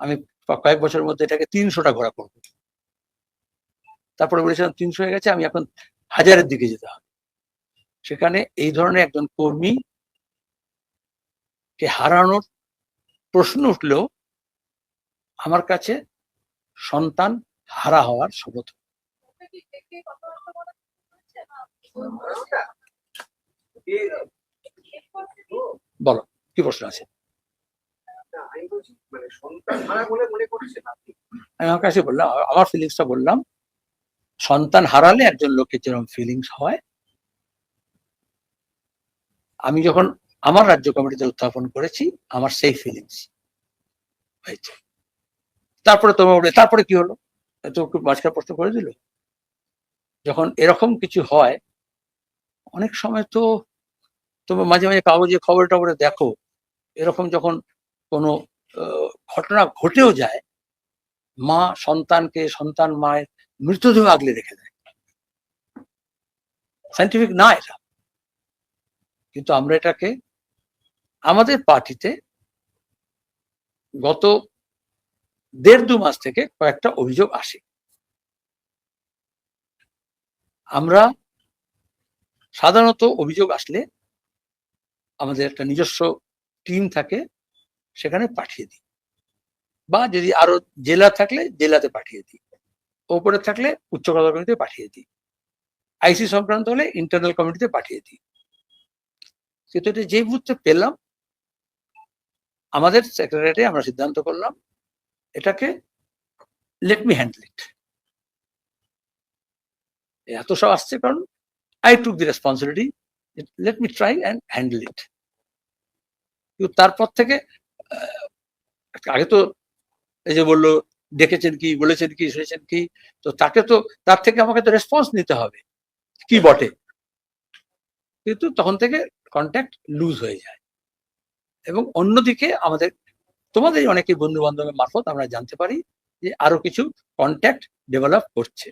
আমি কয়েক বছরের মধ্যে এটাকে তিনশোটা ঘোরা করব। তারপরে বলেছিলাম তিনশো হয়ে গেছে, আমি এখন হাজারের দিকে যেতে হবে। সেখানে এই ধরনের একজন কর্মী কে হারানোর প্রশ্ন উঠলেও আমার কাছে সন্তান হারা হওয়ার শপথ বলো, কি প্রশ্ন আছে? মানে আমি আমার কাছে বললাম, আমার ফিলিংসটা বললাম, সন্তান হারালে একজন লোকের যেরকম ফিলিংস হয়, আমি যখন আমার রাজ্য কমিটিতে উত্থাপন করেছি, আমার সেই ফিলিংস হয়েছে। তারপরে তোমার তারপরে কি হলো? তো মাঝখানে প্রশ্ন করে দিল। যখন এরকম কিছু হয়, অনেক সময় তো তুমি মাঝে মাঝে কাগজে খবর টবরে দেখো, এরকম যখন কোনো ঘটনা ঘটেও যায়, মা সন্তানকে, সন্তান মায়ের মৃতদেহ আগলে রেখে দেয়। সাইন্টিফিক না এটা। কিন্তু আমরা এটাকে আমাদের পার্টিতে গত দেড় দু মাস থেকে কয়েকটা অভিযোগ আসে। আমরা সাধারণত অভিযোগ আসলে আমাদের একটা নিজস্ব টিম থাকে সেখানে পাঠিয়ে দিই। বা যদি আরও জেলা থাকলে জেলাতে পাঠিয়ে দিই। ওপরে থাকলে উচ্চ কমিটিতে পাঠিয়ে দিই। আইসি সংক্রান্ত হলে ইন্টারনাল কমিটিতে পাঠিয়ে দিই। কিন্তু এটা যে মুহূর্তে পেলাম, আমাদের সেক্রেটারি আমরা সিদ্ধান্ত করলাম, এটাকে লেট মি হ্যান্ডেল ইট এত সব আসছে কারণ I took the responsibility let me try and handle it কিন্তু তারপর থেকে আগে তো এই যে বলল, দেখেছেন কি, বলেছেন কি, শুনেছেন কি, তো তাকে তো, তার থেকে আমাকে তো রেসপন্স নিতে হবে। কি বটে? কিন্তু তখন থেকে কন্ট্যাক্ট লুজ হয়ে যায়। এবং অন্যদিকে আমাদের, তোমাদের অনেকে বন্ধু বান্ধবের মারফত আমরা জানতে পারি যে আরও কিছু কন্ট্যাক্ট ডেভেলপ করছে।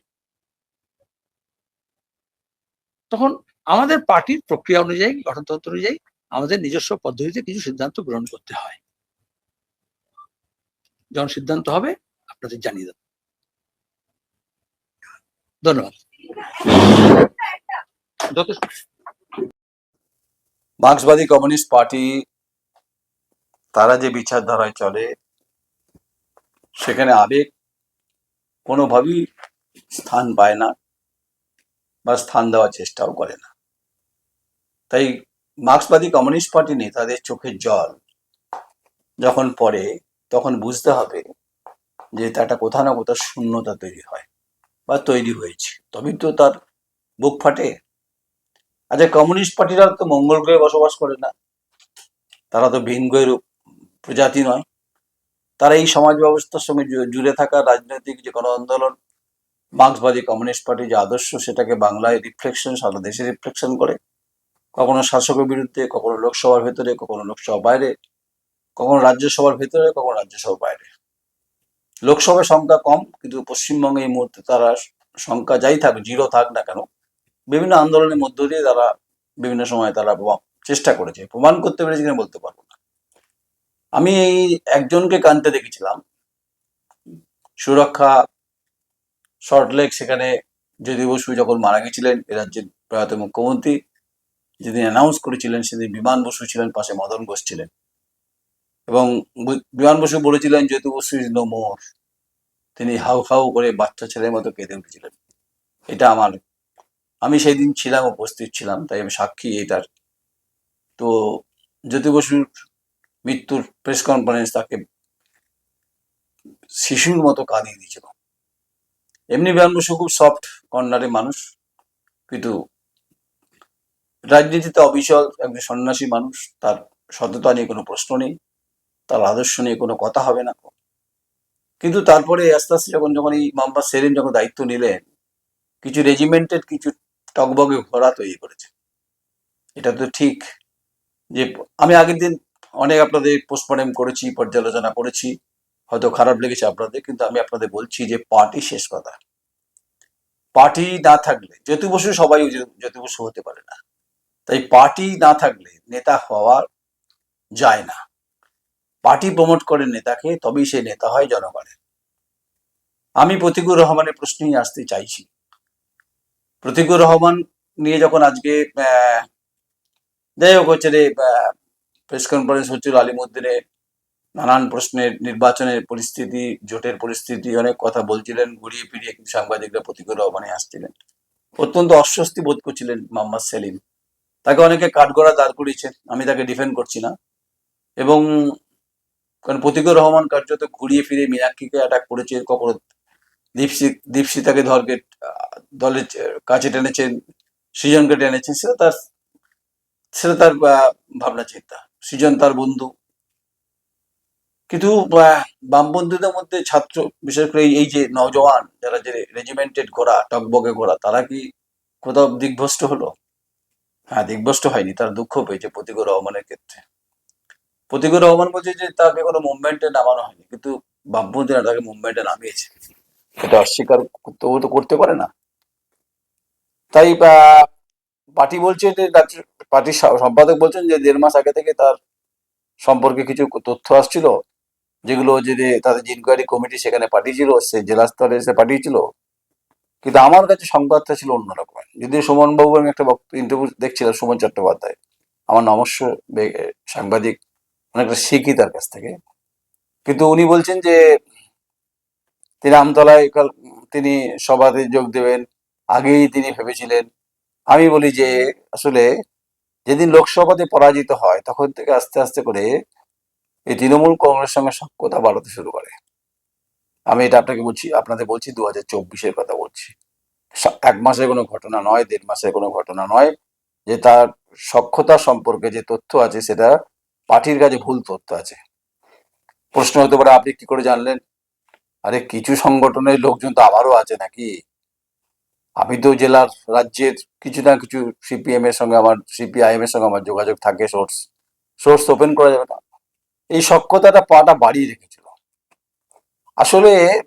তখন আমাদের পার্টির প্রক্রিয়া অনুযায়ী, গঠনতন্ত্র অনুযায়ী আমাদের নিজস্ব পদ্ধতিতে কিছু সিদ্ধান্ত গ্রহণ করতে হয়। যখন সিদ্ধান্ত হবে, আপনাদের জানিয়ে দেব। ধন্যবাদ। মার্ক্সবাদী কমিউনিস্ট পার্টি, তারা যে বিচারধারায় চলে, সেখানে আবেগ কোনোভাবেই স্থান পায় না বা স্থান দেওয়ার চেষ্টাও করে না। তাই মার্ক্সবাদী কমিউনিস্ট পার্টি নেতাদের চোখের জল যখন পড়ে তখন বুঝতে হবে যে তা একটা কোথাও না কোথাও শূন্যতা তৈরি হয় বা তৈরি হয়েছে। তবেই তো তার বুক ফাটে। আচ্ছা কমিউনিস্ট পার্টিরা তো মঙ্গল গ্রহে বসবাস করে না। তারা তো ভিন গ্রহের প্রজাতি নয়। তারা এই সমাজ ব্যবস্থার সঙ্গে জুড়ে থাকা রাজনৈতিক যে কোনো আন্দোলন মার্ক্সবাদী কমিউনিস্ট পার্টির যে আদর্শ, সেটাকে বাংলায় রিফ্লেকশন সারা দেশে রিফ্লেকশন করে। কখনো শাসকের বিরুদ্ধে, কখনো লোকসভার ভেতরে, কখনো লোকসভা বাইরে কখনো রাজ্যসভার ভেতরে, কখনো রাজ্যসভার বাইরে। লোকসভার সংখ্যা কম, কিন্তু পশ্চিমবঙ্গে এই মুহূর্তে তারা সংখ্যা যাই থাক জিরো থাক না কেন, বিভিন্ন আন্দোলনের মধ্য দিয়ে তারা বিভিন্ন সময় তারা চেষ্টা করেছে। প্রমাণ করতে পেরেছে কিনা বলতে পারব না। আমি এই একজনকে কানতে দেখেছিলাম। সুরক্ষা শর্টলেক সেখানে যদি বসু যখন মারা গেছিলেন, এ রাজ্যের প্রয়াত মুখ্যমন্ত্রী যেদিন অ্যানাউন্স করেছিলেন, সেদিন বিমান বসু ছিলেন, পাশে মদন ঘোষ ছিলেন। এবং বিমান বসু বলেছিলেন জ্যোতি বসু নো মোর। তিনি হাউ হাউ করে বাচ্চা ছেলের মতো কেঁদে উঠেছিলেন। এটা আমার, আমি সেই দিন ছিলাম, উপস্থিত ছিলাম, তাই আমি সাক্ষী এটার। তো জ্যোতি বসুর মৃত্যুর প্রেস কনফারেন্স তাকে শিশুর মতো কাঁদিয়ে দিয়েছিল। এমনি বিমান বসু খুব সফট কর্নারে মানুষ, কিন্তু রাজনীতিতে অবিচল একজন সন্ন্যাসী মানুষ, তার সততা নিয়ে কোনো প্রশ্ন নেই। তার আদর্শ নিয়ে কোনো কথা হবে না। কিন্তু তারপরে আস্তে আস্তে যখন যখন এই মাম্বা সেরেন যখন দায়িত্ব নিলেন, কিছু রেজিমেন্টের কিছু টকবগে ঘোড়া তৈরি করেছে। এটা তো ঠিক যে, আমি আগের দিন অনেক আপনাদের পোস্টমর্টম করেছি, পর্যালোচনা করেছি, হয়তো খারাপ লেগেছে আপনাদের, কিন্তু আমি আপনাদের বলছি যে পার্টি শেষ কথা। পার্টি না থাকলে জ্যোতি বসু সবাই জ্যোতি বসু হতে পারে না। তাই পার্টি না থাকলে নেতা হওয়া যায় না। পার্টি প্রমোট করে নেতাকে তবেই সে নেতা হয় জনগণের। আমি প্রতিকুর রহমানের প্রশ্নেই আসতে চাইছি। প্রতিকুর রহমান নিয়ে যখন আজকে যাই হোক হচ্ছে রে প্রেস কনফারেন্স হচ্ছিল আলিমুদ্দিনে, নানান প্রশ্নের নির্বাচনের পরিস্থিতি, জোটের পরিস্থিতি, অনেক কথা বলছিলেন, ঘুরিয়ে ফিরিয়ে সাংবাদিকরা প্রতিকুর রহমানে আসছিলেন। অত্যন্ত অস্বস্তি বোধ করছিলেন মোহাম্মদ সেলিম। তাকে অনেকে কাঠগড়া দাঁড় করিয়েছেন, আমি তাকে ডিফেন্ড করছি না। এবং কারণ প্রতিকুর রহমান কার্যত ঘুরিয়ে ফিরে মীনাক্ষীকে অ্যাটাক করেছে কখনো দীপশি, দীপশিতাকে ধরকে দলের কাছে টেনেছেন সৃজনকে টেনেছেন সেটা তার সেটা তার ভাবনা চিন্তা। সৃজন তার বন্ধু। কিন্তু বামপন্থীদের মধ্যে ছাত্র, বিশেষ করে এই- যে নওজওয়ান যারা যে রেজিমেন্টেড ঘোড়া, টকবগে ঘোড়া, তারা কি কোথাও দিগ্ভ্রষ্ট হলো? হ্যাঁ দিগ্ভ্রষ্ট হয়নি, তার দুঃখ পেয়েছে প্রতিকুর রহমানের ক্ষেত্রে। প্রতিকুর রহমান বলছে যে তাকে কোনো মুভমেন্টে নামানো হয়নি, কিন্তু বামপন্থীরা তাকে মুভমেন্টে নামিয়েছে। এটা অস্বীকার ও তো করতে পারে না। তাই পার্টি বলছে যে পার্টির সম্পাদক বলছেন যে, দেড় মাস আগে থেকে তার সম্পর্কে কিছু তথ্য আসছিল, যেগুলো যে তাদের যে ইনকোয়ারি কমিটি সেখানে পাঠিয়েছিল, সে জেলা স্তরে এসে পাঠিয়েছিল। কিন্তু আমার কাছে সংবাদটা ছিল অন্যরকম যদিও সুমন বাবু আমি একটা ইন্টারভিউ দেখছিলাম, সুমন চট্টোপাধ্যায়। আমার নমস্য সাংবাদিক অনেকটা শিখি তার কাছ থেকে। কিন্তু উনি বলছেন যে, তিনি আমতলায় তিনি সভাতে যোগ দেবেন, আগেই তিনি ভেবেছিলেন। আমি বলি যে, আসলে যেদিন লোকসভাতে পরাজিত হয়, তখন থেকে আস্তে আস্তে করে এই তৃণমূল কংগ্রেস সঙ্গে সক্ষতা বাড়াতে শুরু করে। আমি এটা আপনাকে বলছি, আপনাদের বলছি দু হাজার চব্বিশের কথা বলছি। এক মাসের কোনো ঘটনা নয়, দেড় মাসের কোনো ঘটনা নয়। যে তার সক্ষতা সম্পর্কে যে তথ্য আছে, সেটা পার্টির কাছে ভুল তথ্য আছে। প্রশ্ন হতে পারে, আপনি কি করে জানলেন? আরে, কিছু সংগঠনের লোকজন তো আমারও আছে নাকি? আমি তো জেলার রাজ্যের কিছু না কিছু সিপিএম এর সঙ্গে আমার সিপিআইএম এর সঙ্গে আমার যোগাযোগ থাকে সোর্স সোর্স ওপেন করা যাবে না। এই সক্ষতাটা পাটা বাড়িয়ে রেখেছিল। আসলে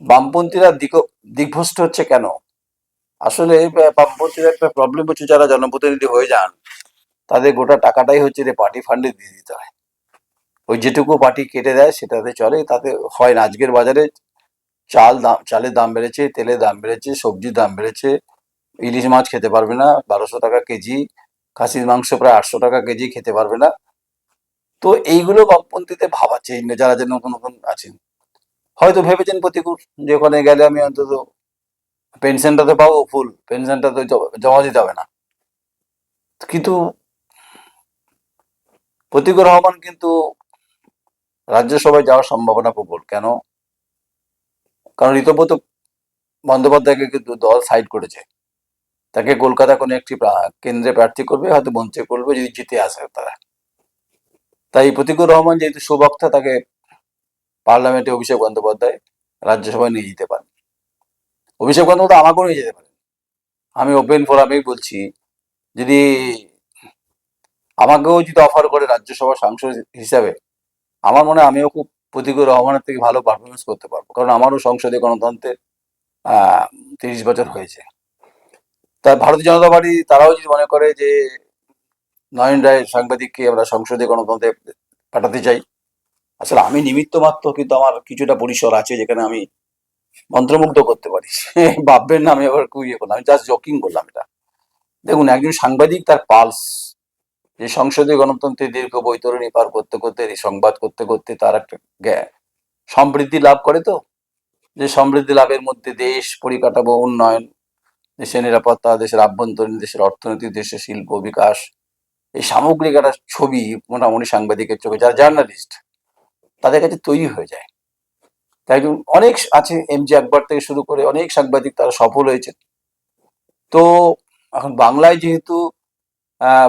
বামপন্থীরা দিক দিগ্ভ্রষ্ট হচ্ছে কেন? আসলে বা- বামপন্থীদের একটা প্রবলেম হচ্ছে যারা জনপ্রতিনিধি হয়ে যান। তাদের গোটা টাকাটাই হচ্ছে যে পার্টি ফান্ডে দিয়ে দিতে হয়। ওই যেটুকু পার্টি কেটে দেয় সেটাতে চলে, তাতে হয় না। আজকের বাজারে চাল দাম, চালের দাম বেড়েছে, তেলের দাম বেড়েছে, সবজির দাম বেড়েছে। ইলিশ মাছ খেতে পারবে না, বারোশো টাকা কেজি। খাসির মাংস প্রায় আটশো টাকা কেজি খেতে পারবে না। তো এইগুলো বামপন্থীতে ভাবাচ্ছে যারা যে নতুন নতুন আছেন। হয়তো ভেবেছেন প্রতিকূল যে ওখানে গেলে আমি অন্তত পেনশনটা তো পাবো, ফুল পেনশনটা তো জমা দিতে হবে না। কিন্তু প্রতিকুর রহমান কিন্তু রাজ্যসভায় যাওয়ার সম্ভাবনা প্রবল। কেন? কারণ ঋতব্রত বন্দ্যোপাধ্যায়কে কিন্তু দল সাইড করেছে। তাকে কলকাতা কোনো একটি কেন্দ্রে প্রার্থী করবে, হয়তো মঞ্চে করবে, যদি জিতে আসে তারা। তাই প্রতিকুর রহমান যেহেতু সুবক্তা, তাকে পার্লামেন্টে অভিষেক বন্দ্যোপাধ্যায় রাজ্যসভায় নিয়ে যেতে পারেন। অভিষেক বন্দ্যোপাধ্যায় আমাকেও নিয়ে যেতে পারেন। আমি ওপেন ফোরামেই বলছি, যদি আমাকেও যদি অফার করে রাজ্যসভা সাংসদ হিসাবে, আমার মনে হয় আমিও খুব প্রতিকুর রহমানের থেকে ভালো পারফরমেন্স করতে পারব। কারণ আমারও সংসদে গণতন্ত্রের আহ, তিরিশ বছর হয়েছে। তা ভারতীয় জনতা পার্টি, তারাও যদি মনে করে যে নয়ন রায় সাংবাদিককে আমরা সংসদে গণতন্ত্রে পাঠাতে চাই, আসলে আমি নিমিত্ত মাত্র কিন্তু আমার কিছুটা পরিসর আছে যেখানে আমি মন্ত্রমুগ্ধ করতে পারি। ভাববেন না, আমি আবার ইয়ে করলাম আমি জাস্ট জকিং করলাম এটা। দেখুন, একজন সাংবাদিক তার পালস যে সংসদীয় গণতন্ত্রের দীর্ঘ বৈতরণী পার করতে করতে সংবাদ করতে করতে তার একটা সমৃদ্ধি লাভ করে তো? যে সমৃদ্ধি লাভের মধ্যে দেশ পরিকাঠামো উন্নয়ন, দেশের নিরাপত্তা, দেশের আভ্যন্তরীণ, দেশের অর্থনীতি দেশের শিল্প বিকাশ, এই সামগ্রিক একটা ছবি মোটামুটি সাংবাদিকের চোখে, যারা জার্নালিস্ট, তাদের কাছে তৈরি হয়ে যায়। তাই অনেক আছে এম জি আকবর থেকে শুরু করে অনেক সাংবাদিক তারা সফল হয়েছে তো এখন বাংলায় যেহেতু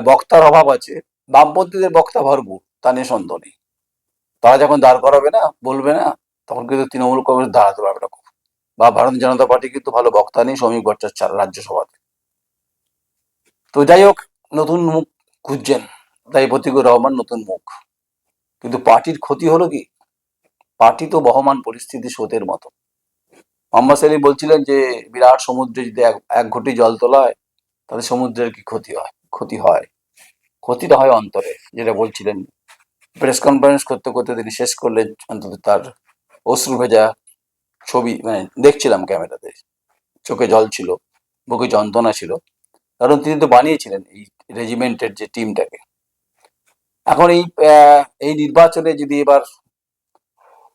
বক্তার অভাব আছে। বামপন্থীদের বক্তা ভরপুর, তা নিয়ে সন্দেহ নেই। তারা যখন দাঁড় করাবে না, বলবে না, তখন কিন্তু তৃণমূল কংগ্রেস দাঁড়াতে পারবে না বা ভারতীয় জনতা পার্টি কিন্তু ভালো বক্তা নেই, শ্রমিক ভট্টাচার্য রাজ্যসভাতে। তো যাই হোক, নতুন মুখ খুঁজছেন, তাই প্রতিকুর রহমান নতুন মুখ। কিন্তু পার্টির ক্ষতি হলো কি? পার্টি তো বহমান পরিস্থিতি স্রোতের মতো। মোহাম্মদ সেলিম বলছিলেন যে, বিরাট সমুদ্রে যদি এক ঘটি জল তোলা হয় তাহলে সমুদ্রের কি ক্ষতি হয়? ক্ষতি হয়। ক্ষতিটা হয় অন্তরে, যেটা বলছিলেন। প্রেস কনফারেন্স করতে করতে তিনি শেষ করলেন, অন্তত তার অশ্রু ভেজা ছবি মানে দেখছিলাম ক্যামেরাতে। চোখে জল ছিল, বুকে যন্ত্রণা ছিল। কারণ তিনি তো বানিয়েছিলেন এই রেজিমেন্টের যে টিমটাকে এখন এই এই নির্বাচনে যদি এবার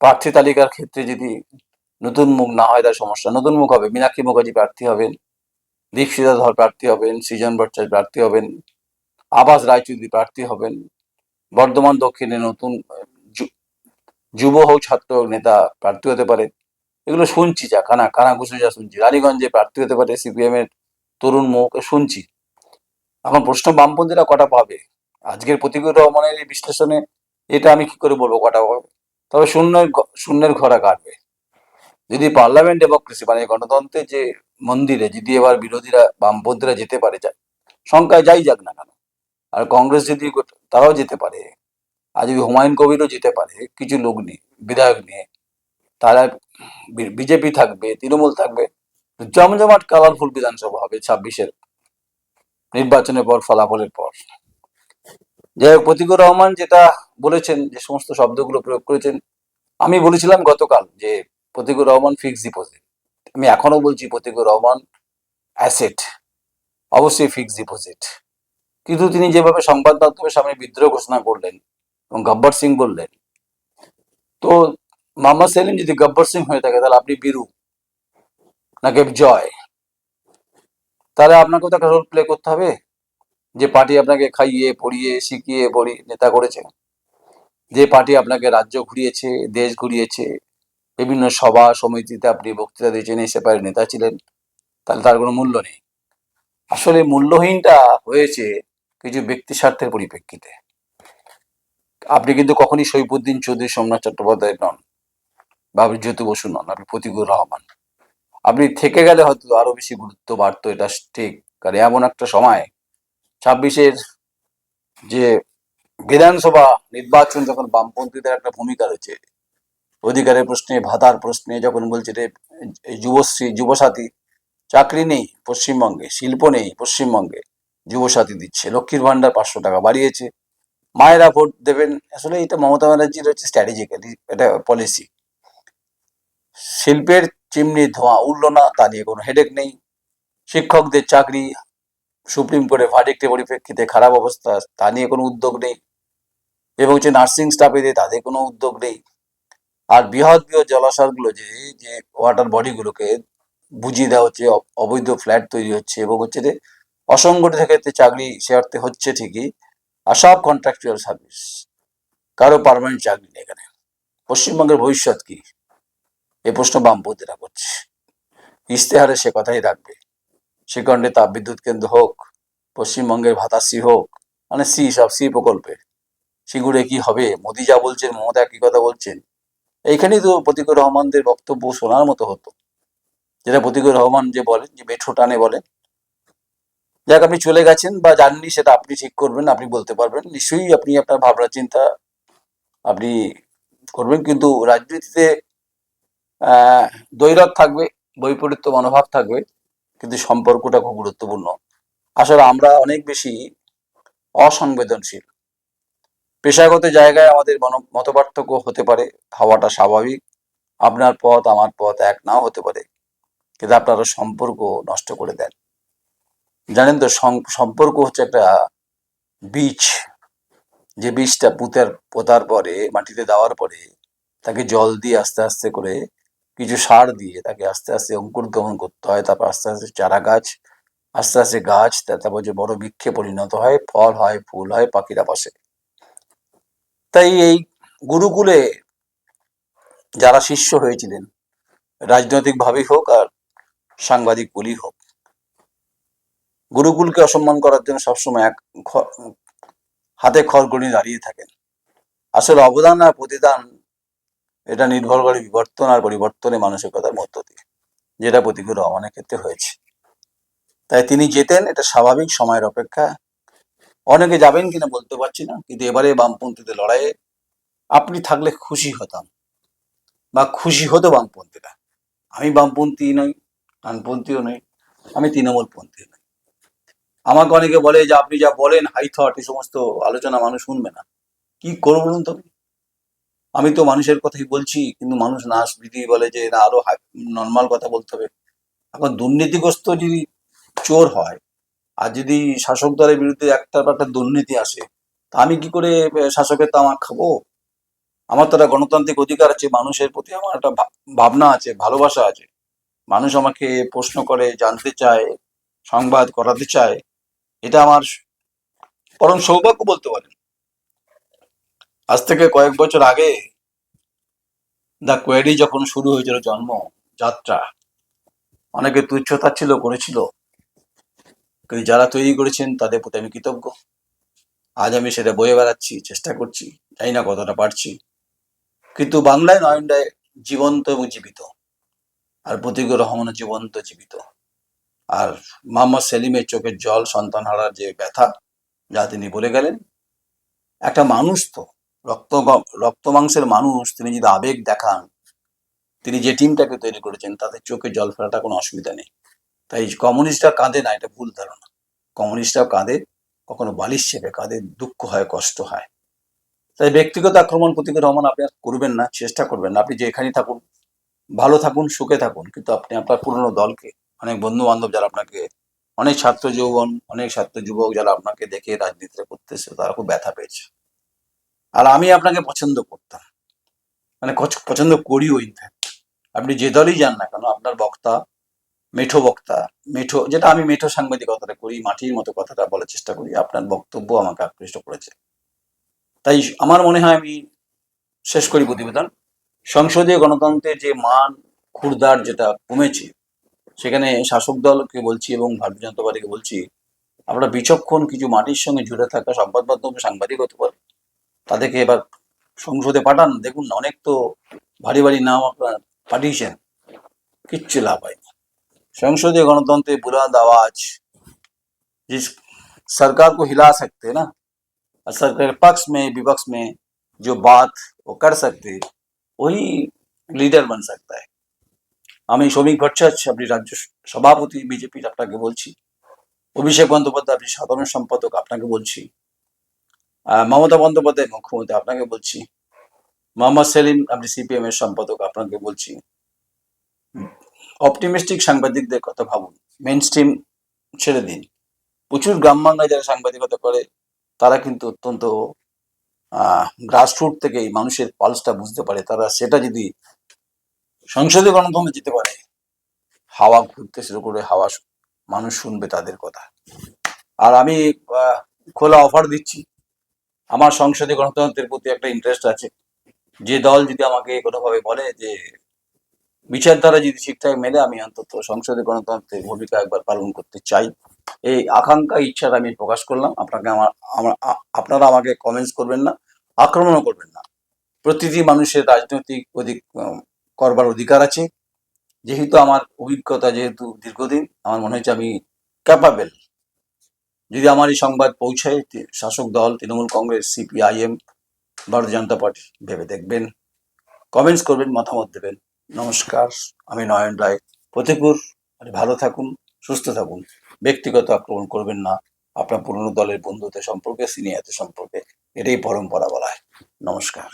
প্রার্থী তালিকার ক্ষেত্রে যদি নতুন মুখ না হয় তার সমস্যা। নতুন মুখ হবে। মীনাক্ষী মুখার্জি প্রার্থী হবেন। দীপশিতা ধর প্রার্থী হবেন, সৃজন ভট্টাচার্য প্রার্থী হবেন, আবাস রায়চৌধুরী প্রার্থী হবেন, বর্ধমান দক্ষিণে নতুন যুব হোক, ছাত্র নেতা প্রার্থী হতে পারে। এগুলো শুনছি যা, কানা কানা যা শুনছি। রানীগঞ্জে প্রার্থী হতে পারে সিপিএম এর তরুণ মুখ শুনছি। এখন প্রশ্ন, বামপন্থীরা কটা পাবে? আজকের প্রতিকূল রহমানের এই বিশ্লেষণে এটা আমি কি করে বলব কটা পাবে? তবে শূন্যের শূন্যের ঘোড়া কাটবে। যদি পার্লামেন্ট ডেমোক্রেসি মানে গণতন্ত্রের যে মন্দিরে যদি এবার বিরোধীরা বামপন্থীরা যেতে পারে যায় সংখ্যায় যাই যাক না কেন, আর কংগ্রেস যদি তারাও যেতে পারে, আর যদি হুমায়ুন কবিরও যেতে পারে, কিছু লোক নিয়ে, বিধায়ক নিয়ে, তারা বিজেপি থাকবে, তৃণমূল থাকবে জমজমাট কালারফুল বিধানসভা হবে ছাব্বিশের নির্বাচনের পর, ফলাফলের পর। যাই হোক, প্রতিকুর রহমান যেটা বলেছেন, যে সমস্ত শব্দগুলো প্রয়োগ করেছেন, আমি বলেছিলাম গতকাল যে প্রতিকুর রহমান ফিক্স ডিপোজিট আমি এখনও বলছি প্রতিকুর রহমান অ্যাসেট অবশ্যই ফিক্সড ডিপোজিট কিন্তু তিনি যেভাবে সংবাদ মাধ্যমের সামনে বিদ্রোহ ঘোষণা করলেন এবং গব্বর সিং বললেন, তো মোহাম্মদ সেলিম যদি গব্বর সিং হয়ে থাকে, তাহলে আপনি বীরু নাকি জয়? তাহলে আপনাকেও তো একটা রোল প্লে করতে হবে, যে পার্টি আপনাকে খাইয়ে, পড়িয়ে, শিখিয়ে, পড়ি, নেতা করেছে। যে পার্টি আপনাকে রাজ্য ঘুরিয়েছে, দেশ ঘুরিয়েছে বিভিন্ন সভা সমিতিতে আপনি বক্তৃতা দিয়েছেন এসে পারে নেতা ছিলেন, তাহলে তার কোনো মূল্য নেই। আসলে মূল্যহীনটা হয়েছে কিছু ব্যক্তি স্বার্থের পরিপ্রেক্ষিতে। আপনি কিন্তু কখনই সৈফুদ্দিন চৌধুরী, সোমনাথ চট্টোপাধ্যায় নন বা জ্যোতি বসু নন, আপনি প্রতিকুল রহমান। আপনি থেকে গেলে হয়তো আরও বেশি গুরুত্ব বাড়তো, এটা ঠিক, কারণ এমন একটা সময়, ছাব্বিশের যে বিধানসভা নির্বাচন যখন বামপন্থীদের একটা ভূমিকা রয়েছে অধিকারের প্রশ্নে, ভাতার প্রশ্নে, যখন বলছে রে যুবশ্রী, যুবসাথী, চাকরি নেই পশ্চিমবঙ্গে, শিল্প নেই পশ্চিমবঙ্গে, যুবসাথী দিচ্ছে। লক্ষ্মীর ভান্ডার পাঁচশো টাকা বাড়িয়েছে। মায়েরা ভোট দেবেন। আসলে এটা মমতা ব্যানার্জির হচ্ছে স্ট্র্যাটেজিক্যালি এটা পলিসি শিল্পের চিমনি ধোঁয়া উঠল না, তা নিয়ে কোনো হেডেক নেই। শিক্ষকদের চাকরি, সুপ্রিম কোর্টে ভার্ডিক্টের পরিপ্রেক্ষিতে খারাপ অবস্থা, তা নিয়ে কোনো উদ্যোগ নেই। এবং হচ্ছে নার্সিং স্টাফেদের তাদের কোনো উদ্যোগ নেই। আর বৃহৎ বৃহৎ জলাশয়গুলো যে যে ওয়াটার বডিগুলোকে বুঝিয়ে দেওয়া হচ্ছে অবৈধ ফ্ল্যাট তৈরি হচ্ছে এবং হচ্ছে যে অসংগঠিত ক্ষেত্রে চাকরি সে হচ্ছে ঠিকই, আর সব কন্ট্রাকচুয়াল সার্ভিস কারও পার্মানেন্ট চাকরি নেই এখানে। পশ্চিমবঙ্গের ভবিষ্যৎ কি? এ প্রশ্ন বামপন্থীরা করছে। ইশতেহারে সে কথাই রাখবে। সেখণ্ডে তাপ বিদ্যুৎ কেন্দ্র হোক, পশ্চিমবঙ্গের ভাতাশ্রী হোক মানে সি সব সি প্রকল্পে। সিঙ্গুরে কি হবে? মোদি যা বলছেন, মমতা কি কথা বলছেন। এইখানেই তো প্রতিকুর রহমানদের বক্তব্য শোনার মতো হতো। যেটা প্রতিকুর রহমান যে বলেন, যে মেঠো টানে বলেন, যাক আপনি চলে গেছেন বা জাননি সেটা আপনি ঠিক করবেন, আপনি বলতে পারবেন। নিশ্চয়ই আপনি আপনার ভাবনা চিন্তা আপনি করবেন, কিন্তু রাজনীতিতে দৈরত থাকবে, বৈপরীত্য মনোভাব থাকবে, কিন্তু সম্পর্কটা খুব গুরুত্বপূর্ণ। আসলে আমরা অনেক বেশি অসংবেদনশীল। পেশাগত জায়গায় আমাদের মতপার্থক্য হতে পারে, হওয়াটা স্বাভাবিক। আপনার পথ আমার পথ এক নাও হতে পারে, কিন্তু আপনারা সম্পর্ক নষ্ট করে দেন। জানেন তো, সম- সম্পর্ক হচ্ছে একটা বীজ। যে বীজটা পুঁতার, পোতার পরে, মাটিতে দেওয়ার পরে, তাকে জল দিয়ে আস্তে আস্তে করে কিছু সার দিয়ে তাকে আস্তে আস্তে অঙ্কুর দমন করতে হয়, তারপর আস্তে আস্তে চারা গাছ, আস্তে আস্তে গাছ তারপর যে বড় বৃক্ষে পরিণত হয়, ফল হয়, ফুল হয়, পাখিরা বসে। তাই এই গুরুকুলে যারা শিষ্য হয়েছিলেন রাজনৈতিক ভাবেই হোক আর সাংবাদিক বলি হোক, গুরুকুলকে অসম্মান করার জন্য সবসময় এক হাতে খড়গড়ি দাঁড়িয়ে থাকেন। আসলে অবদান আর প্রতিদান, এটা নির্ভর করে বিবর্তন আর পরিবর্তনের মানসিকতার মধ্য দিয়ে, যেটা প্রতিকূল রহমানের ক্ষেত্রে হয়েছে। তাই তিনি যেতেন, এটা স্বাভাবিক সময়ের অপেক্ষা অনেকে যাবেন কিনা বলতে পারছি না, কিন্তু এবারে বামপন্থীদের লড়াইয়ে আপনি থাকলে খুশি হতাম বা খুশি হতো বামপন্থীরা। আমি বামপন্থী নই ডানপন্থীও নই, আমি তৃণমূল পন্থী নই। আমাকে অনেকে বলে যে, আপনি যা বলেন হাই থট এই সমস্ত আলোচনা মানুষ শুনবে না। কি করব বলুন তো? আমি তো মানুষের কথাই বলছি, কিন্তু মানুষ না যদি বলে যে, না আরও নর্মাল কথা বলতে হবে। এখন দুর্নীতিগ্রস্ত যদি চোর হয় আর যদি শাসক দলের বিরুদ্ধে একটা একটা দুর্নীতি আসে, তা আমি কি করে শাসকের তামাক খাব? আমার তো একটা গণতান্ত্রিক অধিকার আছে, মানুষের প্রতি আমার একটা ভাবনা আছে, ভালোবাসা আছে। মানুষ আমাকে প্রশ্ন করে, জানতে চায়, সংবাদ করাতে চায়। এটা আমার পরম সৌভাগ্য বলতে পারেন। আজ থেকে কয়েক বছর আগে দ্য কোয়েরি যখন শুরু হয়েছিল জন্ম, যাত্রা, অনেকে তুচ্ছতা ছিল করেছিল। কিন্তু যারা তৈরি করেছেন তাদের প্রতি আমি কৃতজ্ঞ। আজ আমি সেটা বয়ে বেড়াচ্ছি, চেষ্টা করছি, জানি না কতটা পারছি। কিন্তু বাংলায় নয়নটায় জীবন্ত এবং জীবিত। আর প্রতীকুর রহমানের জীবন্ত জীবিত। আর মোহাম্মদ সেলিমের চোখের জল, সন্তান হারার যে ব্যথা, যা তিনি বলে গেলেন, একটা মানুষ তো, রক্ত রক্ত মাংসের মানুষ, তিনি যদি আবেগ দেখান, তিনি যে টিমটাকে তৈরি করেছেন, তাতে চোখে জল ফেলাটা কোনো অসুবিধা নেই। তাই কমিউনিস্টরা কাঁদে না, এটা ভুল ধারণা। কমিউনিস্টরাও কাঁদে, কখনো বালিশ চেপে কাঁদে, দুঃখ হয়, কষ্ট হয়। তাই ব্যক্তিগত আক্রমণ প্রতিকে রহমান আপনি আর করবেন না, চেষ্টা করবেন না। আপনি যে এখানেই থাকুন, ভালো থাকুন, সুখে থাকুন, কিন্তু আপনি আপনার পুরনো দলকে, অনেক বন্ধু বান্ধব যারা আপনাকে, অনেক ছাত্র যৌবন, অনেক ছাত্র যুবক যারা আপনাকে দেখে রাজনীতিতে করতেছে, তারা খুব ব্যথা পেয়েছে। আর আমি আপনাকে পছন্দ করতাম। মানে পছন্দ করিও ইনফ্যাক্ট আপনি যে দলই যান না কেন, আপনার বক্তা মেঠো বক্তা, মেঠো, যেটা আমি মেঠো সাংবাদিকতাটা করি, মাটির মতো কথাটা বলার চেষ্টা করি, আপনার বক্তব্য আমাকে আকৃষ্ট করেছে। তাই আমার মনে হয় আমি শেষ করি প্রতিবেদন। সংসদীয় গণতন্ত্রের যে মান ক্ষুরদার যেটা কমেছে, সেখানে শাসক দলকে বলছি এবং ভারতীয় জনতা পার্টিকে বলছি, আমরা বিচক্ষণ কিছু মাটির সঙ্গে জুড়ে থাকা সংবাদ মাধ্যম সাংবাদিক হতে পারে। তাদেরকে এবার সংসদে পাঠান। দেখুন, অনেক তো ভারী ভারী নাম আপনার পাঠিয়েছেন। কিচ্ছু লাভ হয়নি। संसदीय गणतंत्र बुलंद आवाज जिस सरकार को हिला सकते हैं ना और सरकार के पक्ष में विपक्ष में जो बात वो कर सकते वही লিডার बन सकता है আমি শ্রমিক ভট্টাচার্য আপনি রাজ্য সভাপতি বিজেপির আপনাকে বলছি অভিষেক বন্দ্যোপাধ্যায় আপনি সাধারণ সম্পাদক আপনাকে বলছি আহ, মমতা বন্দ্যোপাধ্যায় মুখ্যমন্ত্রী আপনাকে বলছি মোহাম্মদ সেলিম আপনি সিপিএম এর সম্পাদক আপনাকে বলছি অপটিমিস্টিক সাংবাদিকদের কথা ভাবুন। মেন স্ট্রিম ছেড়ে দিন। প্রচুর গ্রাম বাংলায় যারা সাংবাদিকতা করে, তারা কিন্তু অত্যন্ত গ্রাসরুট থেকে এই মানুষের পালসটা বুঝতে পারে। তারা সেটা যদি সংসদে গণতন্ত্রে যেতে পারে, হাওয়া ঘুরতে শুরু করে হাওয়া মানুষ শুনবে তাদের কথা। আর আমি খোলা অফার দিচ্ছি। আমার সংসদে গণতন্ত্রের প্রতি একটা ইন্টারেস্ট আছে। যে দল যদি আমাকে কোনোভাবে বলে যে বিচারধারা যদি ঠিকঠাক মেলে আমি অন্তত সংসদে গণতন্ত্রের ভূমিকা একবার পালন করতে চাই, এই আকাঙ্ক্ষা, ইচ্ছাটা আমি প্রকাশ করলাম। আপনাকে আমার আমার আপনারা আমাকে কমেন্টস করবেন না, আক্রমণও করবেন না। প্রতিটি মানুষের রাজনৈতিক অধিক করবার অধিকার আছে। যেহেতু আমার অভিজ্ঞতা যেহেতু দীর্ঘদিন, আমার মনে হচ্ছে আমি ক্যাপাবেল যদি আমার এই সংবাদ পৌঁছায় শাসক দল, তৃণমূল কংগ্রেস, সিপিআইএম, ভারতীয় জনতা পার্টি ভেবে দেখবেন। কমেন্টস করবেন, মতামত দেবেন। নমস্কার, আমি নয়ন রায়। প্রতিকুর ভালো থাকুন, সুস্থ থাকুন। ব্যক্তিগত আক্রমণ করবেন না। আপনার পুরনো দলের বন্ধুদের সম্পর্কে, সিনিয়রদের সম্পর্কে, এটাই পরম্পরা বলা হয়। নমস্কার।